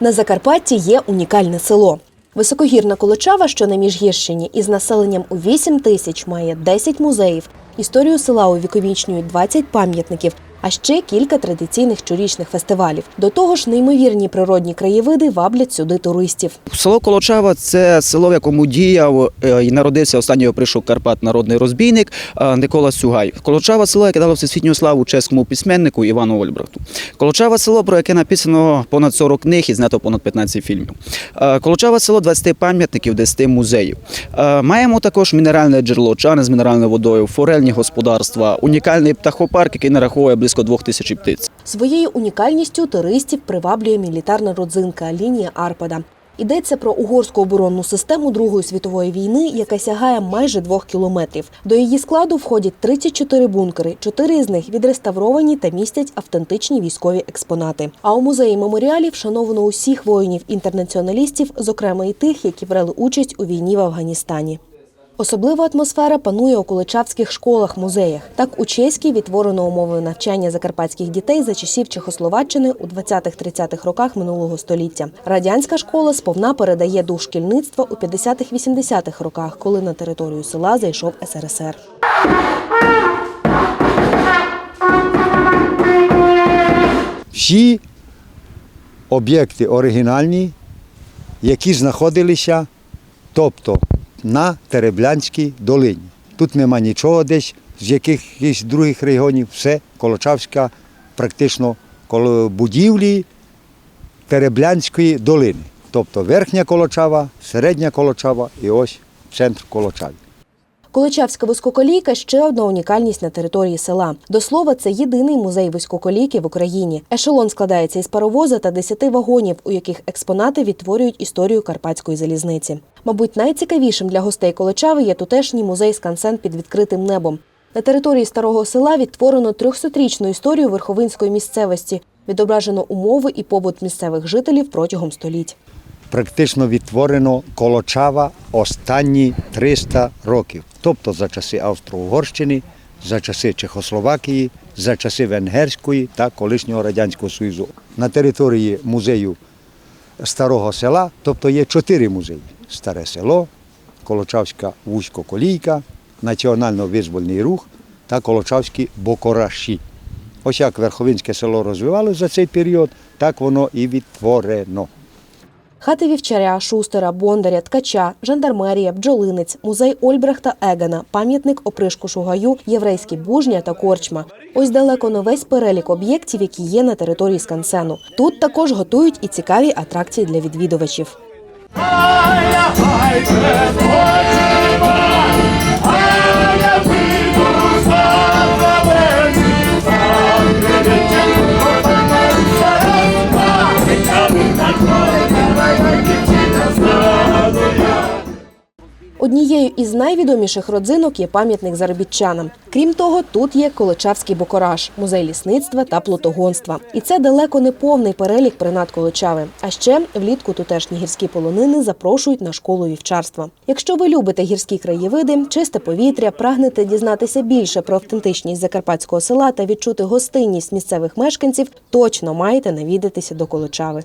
На Закарпатті є унікальне село. Високогірна Колочава, що на Міжгірщині, із населенням у 8 тисяч має 10 музеїв. Історію села увіковічнюють 20 пам'ятників, а ще кілька традиційних щорічних фестивалів. До того ж, неймовірні природні краєвиди ваблять сюди туристів. Село Колочава це село, в якому діяв е, і народився останнього прийшов Карпат народний розбійник е, Никола Сюгай. Колочава село, яке дало всесвітню славу чеському письменнику Івану Ольбрахту. Колочава село, про яке написано понад 40 книг і знято понад 15 фільмів. Е, Колочава село 20 пам'ятників, 10 музеїв. Маємо також мінеральне джерело, чани з мінеральною водою, форельні господарства, унікальний птахопарк, який нараховує близько двох тисяч птиць. Своєю унікальністю туристів приваблює мілітарна родзинка лінія Арпада. Йдеться про угорську оборонну систему Другої світової війни, яка сягає майже двох кілометрів. До її складу входять 34 бункери. Чотири з них відреставровані та містять автентичні військові експонати. А у музеї меморіалів вшановано усіх воїнів-інтернаціоналістів, зокрема і тих, які брали участь у війні в Афганістані. Особлива атмосфера панує у количавських школах-музеях. Так, у чеській відтворено умови навчання закарпатських дітей за часів Чехословаччини у 20-30-х роках минулого століття. Радянська школа сповна передає дух шкільництва у 50-80-х роках, коли на територію села зайшов СРСР. всі об'єкти оригінальні, які знаходилися, тобто на Тереблянській долині. Тут нема нічого десь з якихось других регіонів, все Колочавська, практично коло будівлі Тереблянської долини. Тобто верхня Колочава, середня Колочава і ось центр Колочави. Количавська вузькоколійка ще одна унікальність на території села. До слова, це єдиний музей вузькоколійки в Україні. Ешелон складається із паровоза та десяти вагонів, у яких експонати відтворюють історію карпатської залізниці. Мабуть, найцікавішим для гостей Количави є тутешній музей Скансен під відкритим небом. На території старого села відтворено 300-річну історію верховинської місцевості. Відображено умови і побут місцевих жителів протягом століть. Практично відтворено Колочава останні 300 років. Тобто за часи Австро-Угорщини, за часи Чехословакії, за часи Венгерської та колишнього Радянського Союзу. На території музею старого села, тобто є чотири музеї: Старе село, Колочавська вузькоколійка, Національно-визвольний рух та Колочавські Бокораші. Ось як Верховинське село розвивалося за цей період, так воно і відтворено. Хати вівчаря, шустера, бондаря, ткача, жандармерія, бджолинець, музей Ольбрехта Егена, пам'ятник опришку Шугаю, єврейські бужня та корчма. Ось далеко не весь перелік об'єктів, які є на території скансену. Тут також готують і цікаві атракції для відвідувачів. Однією із найвідоміших родзинок є пам'ятник заробітчанам. Крім того, тут є Количавський бокораж, музей лісництва та плотогонства. І це далеко не повний перелік принад Количави. А ще влітку тутешні гірські полонини запрошують на школу вівчарства. Якщо ви любите гірські краєвиди, чисте повітря, прагнете дізнатися більше про автентичність закарпатського села та відчути гостинність місцевих мешканців, точно маєте навідатися до Количави.